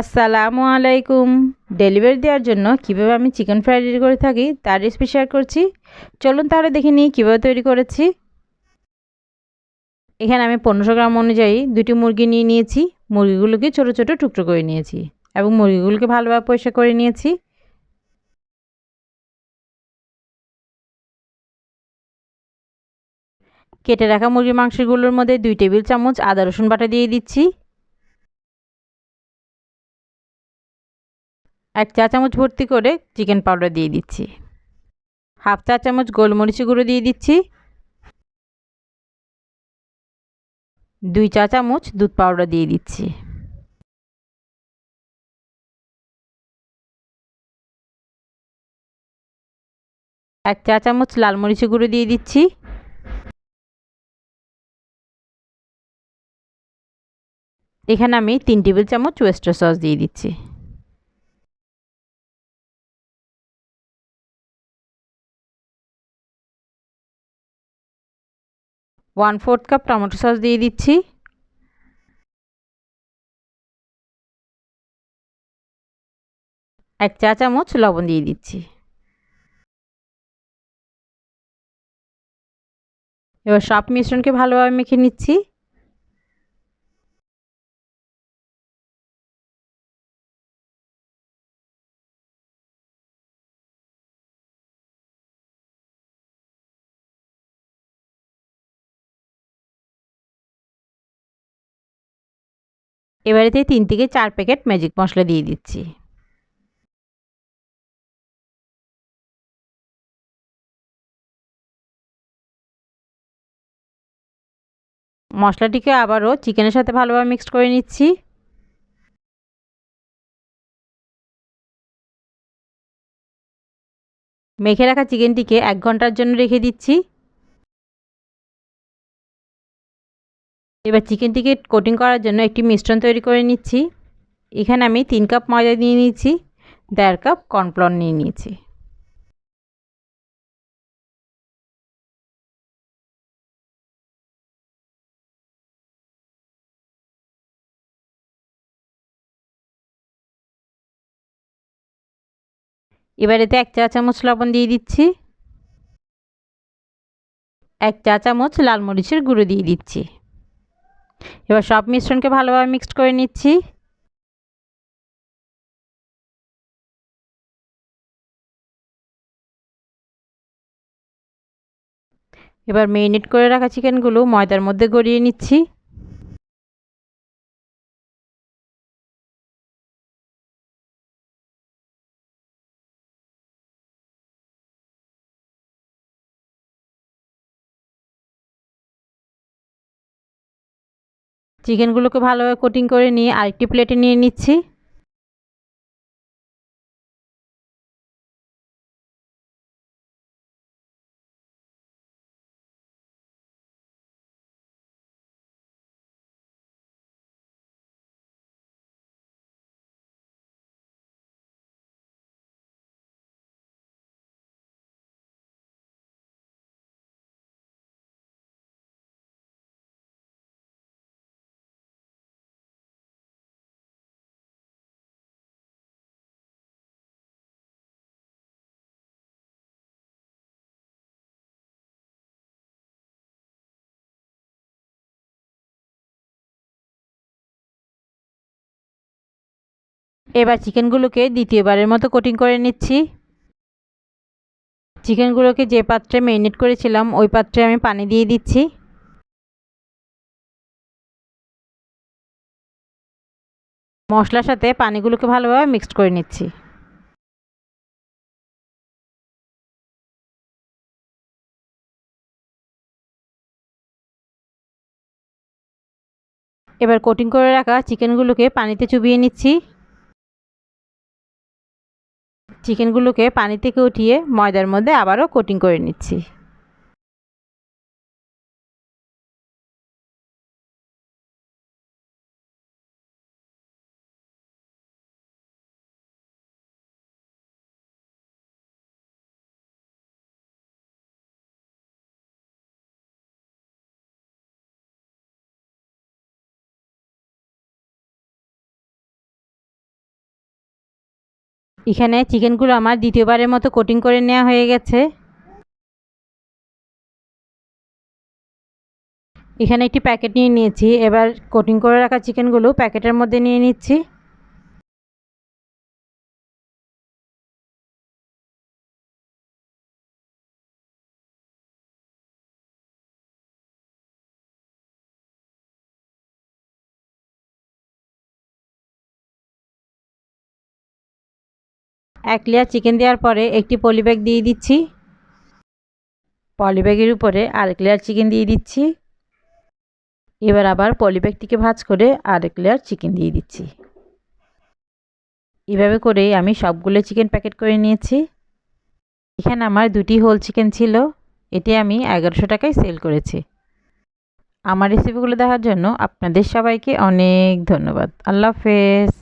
আসসালামু আলাইকুম। ডেলিভারি দেওয়ার জন্য কীভাবে আমি চিকেন ফ্রাই রেডি করে থাকি, তার রেসিপি শেয়ার করছি। চলুন তাহলে দেখে নিই কীভাবে তৈরি করেছি। এখানে আমি পনেরোশো গ্রাম অনুযায়ী দুটি মুরগি নিয়ে নিয়েছি। মুরগিগুলোকে ছোটো ছোটো টুকরো করে নিয়েছি এবং মুরগিগুলোকে ভালোভাবে পরিষ্কার করে নিয়েছি। কেটে রাখা মুরগির মাংসগুলোর মধ্যে দুই টেবিল চামচ আদা রসুন বাটা দিয়ে দিচ্ছি। এক চা চামচ ভর্তি করে চিকেন পাউডার দিয়ে দিচ্ছি। হাফ চা চামচ গোলমরিচ গুঁড়ো দিয়ে দিচ্ছি। দুই চা চামচ দুধ পাউডার দিয়ে দিচ্ছি। এক চা চামচ লাল মরিচ গুঁড়ো দিয়ে দিচ্ছি। এখানে আমি তিন টেবিল চামচ ওয়েস্টার সস দিয়ে দিচ্ছি। One fourth cup tomato sauce দিয়ে দিচ্ছি। এক চা চামচ লবণ দিয়ে দিচ্ছি। এবার সব মিশ্রণকে ভালোভাবে মেখে নিচ্ছি। এবারেতে তিন থেকে চার প্যাকেট ম্যাজিক মশলা দিয়ে দিচ্ছি। মশলাটিকে আবারও চিকেনের সাথে ভালোভাবে মিক্সড করে নিচ্ছি। মেখে রাখা চিকেনটিকে এক ঘণ্টার জন্য রেখে দিচ্ছি। এবার চিকেনটিকে কোটিং করার জন্য একটি মিশ্রণ তৈরি করে নিচ্ছি। এখানে আমি তিন কাপ ময়দা নিয়ে নিয়েছি, দেড় কাপ কর্নফ্লাওয়ার নিয়ে নিয়েছি। এবার এতে এক চা চামচ লবণ দিয়ে দিচ্ছি। এক চা চামচ লাল মরিচের গুঁড়ো দিয়ে দিচ্ছি। এবার সব মিশ্রণকে ভালোভাবে মিক্সড করে নিচ্ছি। এবার মেরিনেট করে রাখা চিকেনগুলো ময়দার মধ্যে গড়িয়ে নিচ্ছি। চিকেনগুলোকে ভালোভাবে কোটিং করে নিয়ে আরেকটি প্লেটে নিয়ে নিচ্ছি। এবার চিকেনগুলোকে দ্বিতীয়বারের মতো কোটিং করে নিচ্ছি। চিকেনগুলোকে যে পাত্রে ম্যারিনেট করেছিলাম, ওই পাত্রে আমি পানি দিয়ে দিচ্ছি। মশলার সাথে পানিগুলোকে ভালোভাবে মিক্সড করে নিচ্ছি। এবার কোটিং করে রাখা চিকেনগুলোকে পানিতে চুবিয়ে নিচ্ছি। চিকেনগুলোকে পানি থেকে উঠিয়ে ময়দার মধ্যে আবারও কোটিং করে নিচ্ছি। এখানে চিকেনগুলো আমার দ্বিতীয়বারের মতো কোটিং করে নেওয়া হয়ে গেছে। এখানে একটি প্যাকেট নিয়ে নিয়েছি। এবার কোটিং করে রাখা চিকেনগুলো প্যাকেটের মধ্যে নিয়ে নিচ্ছি। এক লেয়ার চিকেন দেওয়ার পরে একটি পলিব্যাগ দিয়ে দিচ্ছি। পলিব্যাগের উপরে আরেক লেয়ার চিকেন দিয়ে দিচ্ছি। এবার আবার পলিব্যাগটিকে ভাজ করে আরেক লেয়ার চিকেন দিয়ে দিচ্ছি। এভাবে করে আমি সবগুলো চিকেন প্যাকেট করে নিয়েছি। এখানে আমার দুটি হোল চিকেন ছিল, এটি আমি এগারোশো টাকায় সেল করেছি। আমার রেসিপিগুলো দেখার জন্য আপনাদের সবাইকে অনেক ধন্যবাদ। আল্লাহ হাফেজ।